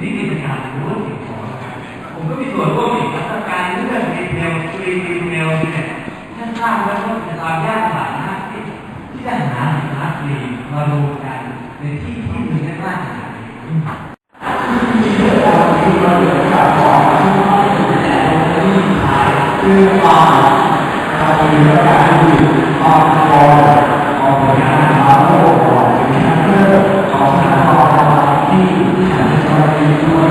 นี่คือเป็นการรู้สิ่งของผมก็มีส่วนร่วมอีกครับการเรื่องดีเทลครีดีเทลเนี่ยท่านสร้างไว้ว่าเป็นความยากลำบากมากที่ที่จะหาสินค้าฟรีมาลงกันในที่ที่มีได้มากขนาดนี้คือความเรามีการที่ความพอ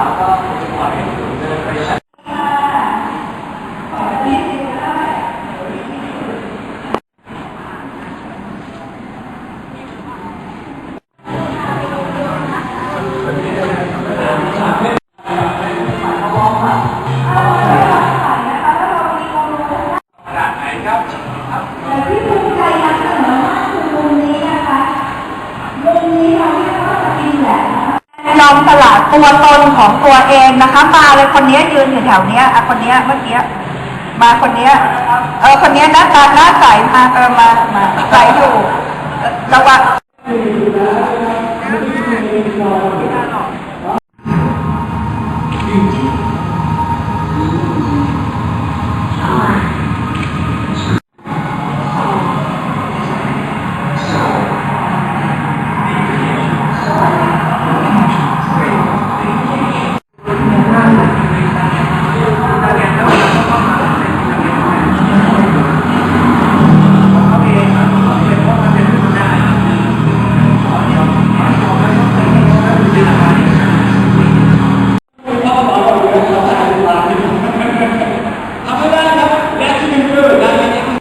คุณสาว ตัวตนของตัวเองนะคะ มาเลยคนนี้ยืนอยู่แถวเนี้ยอะคนนี้เมื่อกี้มาคนนี้เออคนนี้หน้าตาหน้าใสมาเออมามา